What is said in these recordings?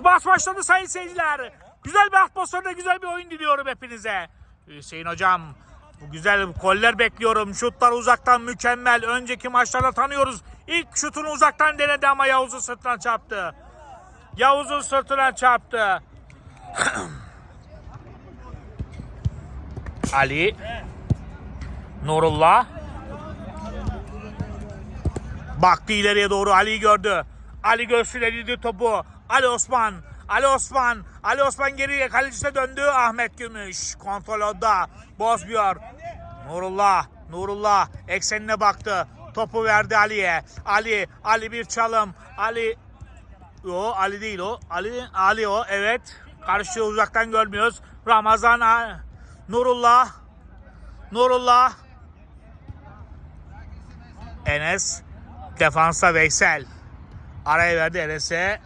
maç başladı sayın seyirciler. Güzel bir atmosferde güzel bir oyun diliyorum hepinize. Hüseyin hocam bu güzel koller bekliyorum. Şutlar uzaktan mükemmel. Önceki maçlarda tanıyoruz. İlk şutunu uzaktan denedi ama Yavuz'un sırtına çarptı. Yavuz'un sırtına çarptı. Ali. Nurullah. Baktı ileriye doğru Ali'yi gördü. Ali göğsüyle topu. Ali Osman. Ali Osman. Ali Osman geriye kalecisine döndü. Ahmet Gümüş. Kontrol odda. Bozmuyor. Nurullah. Nurullah eksenine baktı. Topu verdi Ali'ye. Ali. Ali bir çalım. Ali. O Ali değil o. Ali Ali o. Evet. Karşı uzaktan görmüyoruz. Ramazan Nurullah. Nurullah. Enes. Defansa Veysel. Araya verdi Enes'e.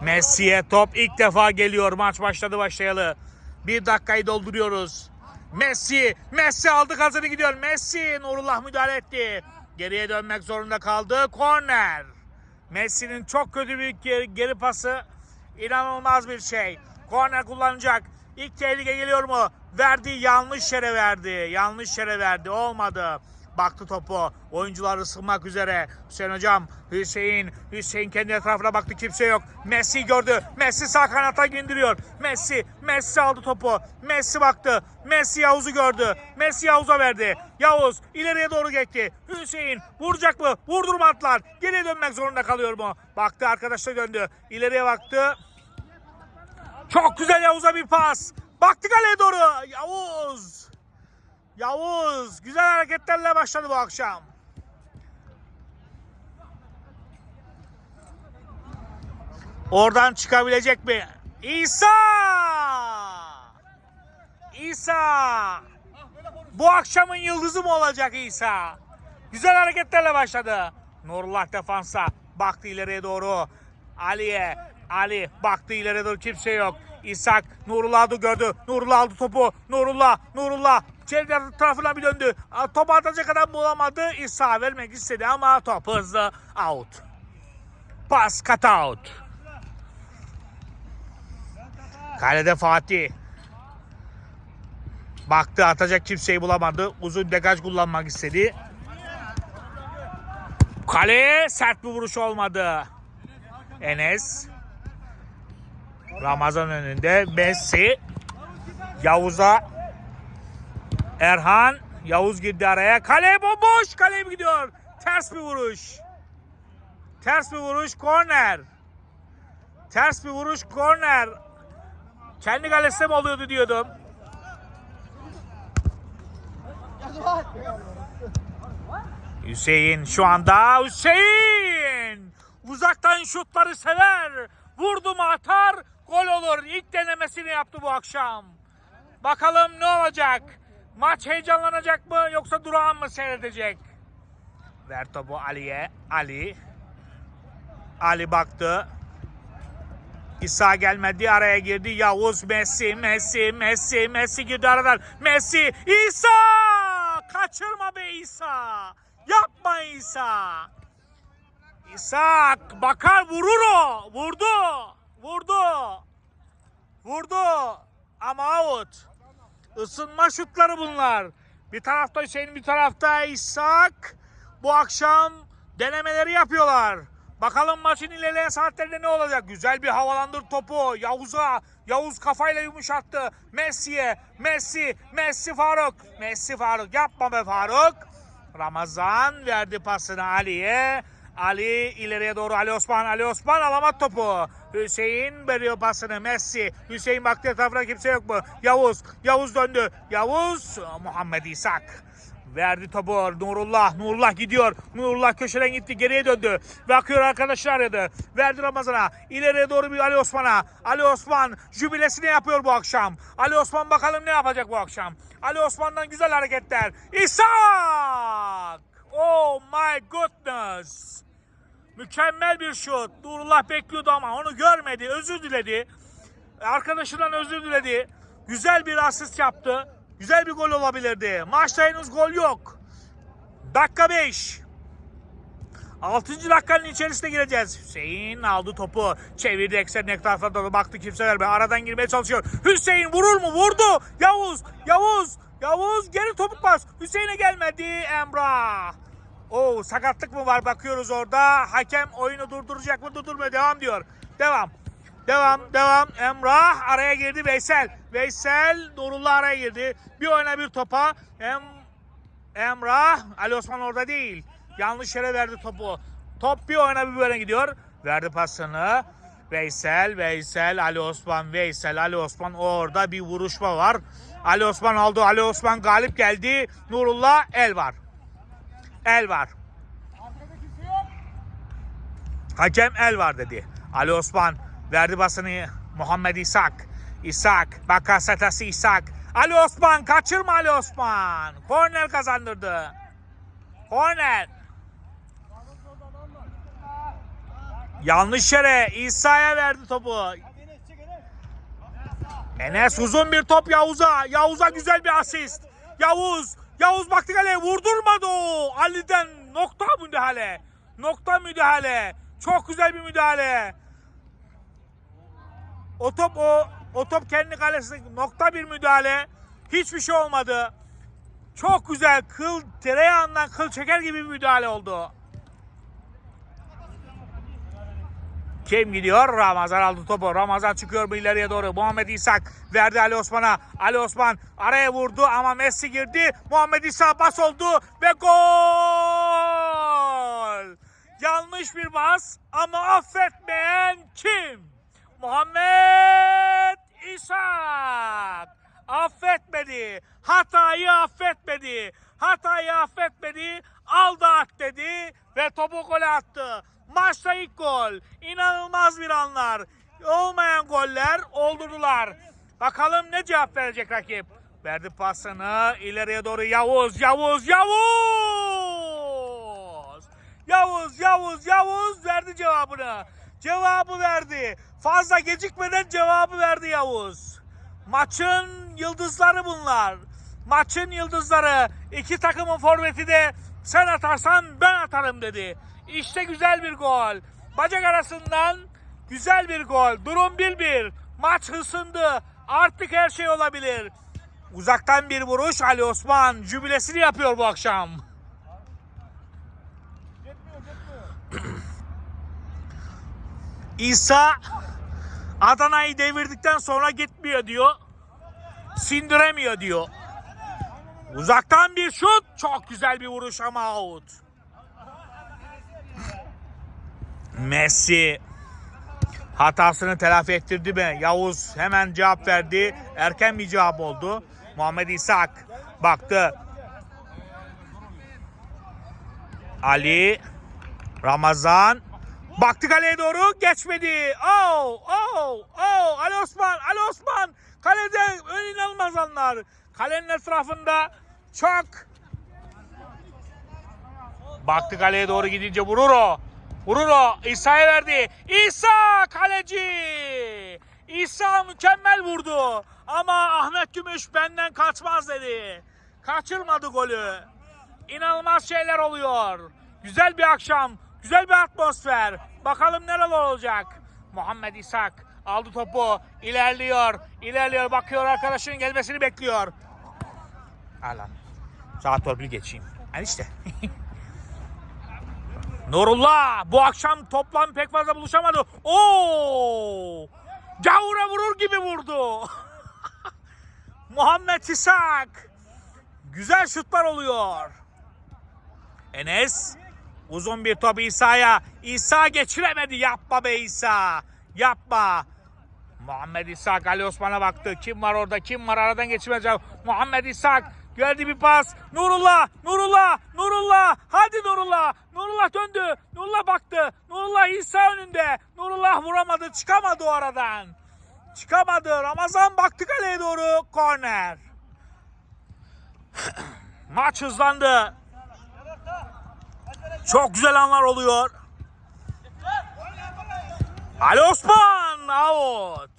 Messi'ye top ilk defa geliyor. Maç başladı başlayalı. Bir dakikayı dolduruyoruz. Messi. Messi aldı kazanı gidiyor. Messi. Nurullah müdahale etti. Geriye dönmek zorunda kaldı. Korner. Messi'nin çok kötü bir geri, geri pası. İnanılmaz bir şey. Korner kullanacak. İlk tehlike geliyor mu? Verdi yanlış yere verdi. Yanlış yere verdi. Olmadı. Baktı topu. Oyuncular ısınmak üzere. Hüseyin hocam. Hüseyin. Hüseyin kendi etrafına baktı. Kimse yok. Messi gördü. Messi sağ kanata indiriyor. Messi. Messi aldı topu. Messi baktı. Messi Yavuz'u gördü. Messi Yavuz'a verdi. Yavuz ileriye doğru geçti. Hüseyin vuracak mı? Vurdurmadılar. Geriye dönmek zorunda kalıyor mu? Baktı arkadaşlar döndü. İleriye baktı. Çok güzel Yavuz'a bir pas. Baktı kaleye doğru. Yavuz. Yavuz güzel hareketlerle başladı bu akşam. Oradan çıkabilecek mi? İsa! İsa! Bu akşamın yıldızı mı olacak İsa? Güzel hareketlerle başladı. Nurullah defansa. Baktı ileriye doğru. Ali'ye. Ali baktı ileriye doğru kimse yok. İshak Nurullah'ı gördü. Nurullah aldı topu. Nurullah, Nurullah. Çevre tarafına bir döndü. A, Topu atacak adam bulamadı. İsa vermek istedi ama top hızlı out. Pas cut out. Kalede Fatih. Baktı atacak kimseyi bulamadı. Uzun degaj kullanmak istedi. Kaleye sert bir vuruş olmadı. Enes. Ramazan önünde Messi. Yavuz'a. Erhan. Yavuz girdi araya. Kale bomboş. Kaleye gidiyor? Ters bir vuruş. Ters bir vuruş. Korner. Ters bir vuruş. Korner. Kendi kalesine mi oluyordu diyordum. Hüseyin şu anda Hüseyin uzaktan şutları sever. Vurdu mu atar gol olur. İlk denemesini yaptı bu akşam. Bakalım ne olacak? Maç heyecanlanacak mı yoksa durağan mı seyredecek? Ver topu Ali'ye. Ali. Ali baktı. İsa gelmedi araya girdi. Yavuz Messi, Messi, Messi, Messi girdi aradan. Messi, İsa! Kaçırma be İsa! Yapma İsa! İsa bakar vurur o. Vurdu. Vurdu. Vurdu. Ama out. Isınma şutları bunlar. Bir tarafta Hüseyin bir tarafta İshak. Bu akşam denemeleri yapıyorlar. Bakalım maçın ilerleyen saatlerinde ne olacak? Güzel bir havalandır topu. Yavuz'a. Yavuz kafayla yumuşattı. Messi'ye. Messi. Messi Faruk. Messi Faruk. Yapma be Faruk. Ramazan verdi pasını Ali'ye. Ali ileriye doğru Ali Osman. Ali Osman alamadı topu. Hüseyin veriyor pasını Messi. Hüseyin baktı etrafına kimse yok mu? Yavuz. Yavuz döndü. Yavuz. Muhammed İshak. Verdi topu Nurullah. Nurullah gidiyor. Nurullah köşeden gitti. Geriye döndü. Bakıyor arkadaşlar aradı. Verdi Ramazan'a. İleriye doğru bir Ali Osman'a. Ali Osman jübilesini yapıyor bu akşam. Ali Osman bakalım ne yapacak bu akşam. Ali Osman'dan güzel hareketler. İshak! Oh my goodness! Mükemmel bir şut. Nurullah bekliyordu ama onu görmedi. Özür diledi. Arkadaşından özür diledi. Güzel bir asist yaptı. Güzel bir gol olabilirdi. Maçta henüz gol yok. Dakika 5. 6. dakikanın içerisine gireceğiz. Hüseyin aldı topu. Çevirdi eksenin etrafına doğru baktı kimse vermiyor. Aradan girmeye çalışıyor. Hüseyin vurur mu? Vurdu. Yavuz. Yavuz. Yavuz geri topuk pas. Hüseyin'e gelmedi. Emrah. Oo sakatlık mı var bakıyoruz orada. Hakem oyunu durduracak mı? Durdurmuyor. Devam diyor. Devam. Devam, devam. Emrah araya girdi Veysel. Veysel Nurullah araya girdi. Bir oyuna bir topa. Em Emrah, Ali Osman orada değil. Yanlış yere verdi topu. Top bir oyuna bir böyle gidiyor. Verdi pasını. Veysel, Veysel, Ali Osman, Veysel, Ali Osman orada bir vuruşma var. Ali Osman aldı. Ali Osman galip geldi. Nurullah el var. El var. Hakem el var dedi. Ali Osman verdi basını Muhammed İshak. İshak. Bakasetası İshak. Ali Osman kaçırma Ali Osman. Korner kazandırdı. Korner. Yanlış yere İsa'ya verdi topu. Enes uzun bir top Yavuz'a. Yavuz'a güzel bir asist. Yavuz. Yavuz baktı kaleye vurdurmadı o. Ali'den nokta müdahale. Nokta müdahale. Çok güzel bir müdahale. O top o o top kendi kalesine nokta bir müdahale. Hiçbir şey olmadı. Çok güzel kıl tereyağından kıl çeker gibi bir müdahale oldu. Kim gidiyor? Ramazan aldı topu. Ramazan çıkıyor bu ileriye doğru. Muhammed İshak verdi Ali Osman'a. Ali Osman araya vurdu ama Messi girdi. Muhammed İshak bas oldu ve gol! Yanlış bir bas ama affetmeyen kim? Muhammed İshak affetmedi. Hatayı affetmedi. Hatayı affetmedi. Aldı at dedi ve topu gole attı. Maçta ilk gol. İnanılmaz bir anlar. Olmayan goller oldurdular. Bakalım ne cevap verecek rakip. Verdi pasını ileriye doğru Yavuz, Yavuz, Yavuz. Yavuz, Yavuz, Yavuz verdi cevabını. Cevabı verdi. Fazla gecikmeden cevabı verdi Yavuz. Maçın yıldızları bunlar. Maçın yıldızları. İki takımın forveti de sen atarsan ben atarım dedi. İşte güzel bir gol. Bacak arasından güzel bir gol. Durum 1-1. Maç ısındı. Artık her şey olabilir. Uzaktan bir vuruş Ali Osman jübilesini yapıyor bu akşam. İsa Adana'yı devirdikten sonra gitmiyor diyor. Sindiremiyor diyor. Uzaktan bir şut. Çok güzel bir vuruş ama out. Messi hatasını telafi ettirdi mi? Yavuz hemen cevap verdi. Erken bir cevap oldu. Muhammed İshak baktı. Ali Ramazan baktı kaleye doğru geçmedi. Oh, oh. Ali Osman, Ali Osman kalede ön inanılmaz anlar. Kalenin etrafında çok Baktı kaleye doğru gidince vurur o. Vurur o. İsa'ya verdi. İsa kaleci. İsa mükemmel vurdu. Ama Ahmet Gümüş benden kaçmaz dedi. Kaçırmadı golü. İnanılmaz şeyler oluyor. Güzel bir akşam. Güzel bir atmosfer. Bakalım neler olacak. Muhammed İshak aldı topu. ilerliyor. İlerliyor. Bakıyor arkadaşının gelmesini bekliyor. Alan. Saat torpil geçeyim. Yani işte. Nurullah bu akşam toplam pek fazla buluşamadı. Oo! Gavura vurur gibi vurdu. Muhammed İshak. Güzel şutlar oluyor. Enes uzun bir top İsa'ya. İsa geçiremedi. Yapma be İsa. Yapma. Muhammed İshak Ali Osman'a baktı. Kim var orada? Kim var? Aradan geçirmeyecek. Muhammed İshak geldi bir pas. Nurullah, Nurullah, Nurullah. Hadi Nurullah. Nurullah döndü. Nurullah baktı. Nurullah İsa önünde. Nurullah vuramadı. Çıkamadı o aradan. Çıkamadı. Ramazan baktı kaleye doğru. Korner. Maç hızlandı. Çok güzel anlar oluyor. Ali Osman out.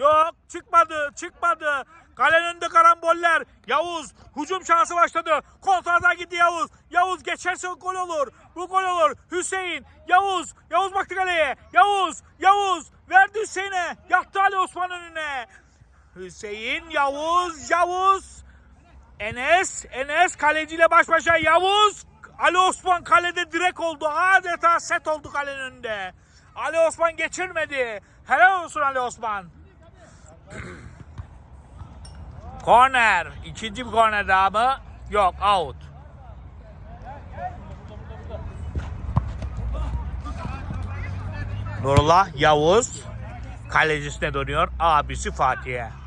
Yok çıkmadı çıkmadı. Kalenin önünde karamboller. Yavuz hücum şansı başladı. Kontradan gitti Yavuz. Yavuz geçerse gol olur. Bu gol olur. Hüseyin, Yavuz, Yavuz baktı kaleye. Yavuz, Yavuz verdi Hüseyin'e. Yattı Ali Osman önüne. Hüseyin, Yavuz, Yavuz. Enes, Enes kaleciyle baş başa Yavuz. Ali Osman kalede direk oldu. Adeta set oldu kalenin önünde. Ali Osman geçirmedi. Helal olsun Ali Osman. Korner. İkinci bir korner daha mı? Yok out. Nurullah Yavuz kalecisine dönüyor. Abisi Fatih'e.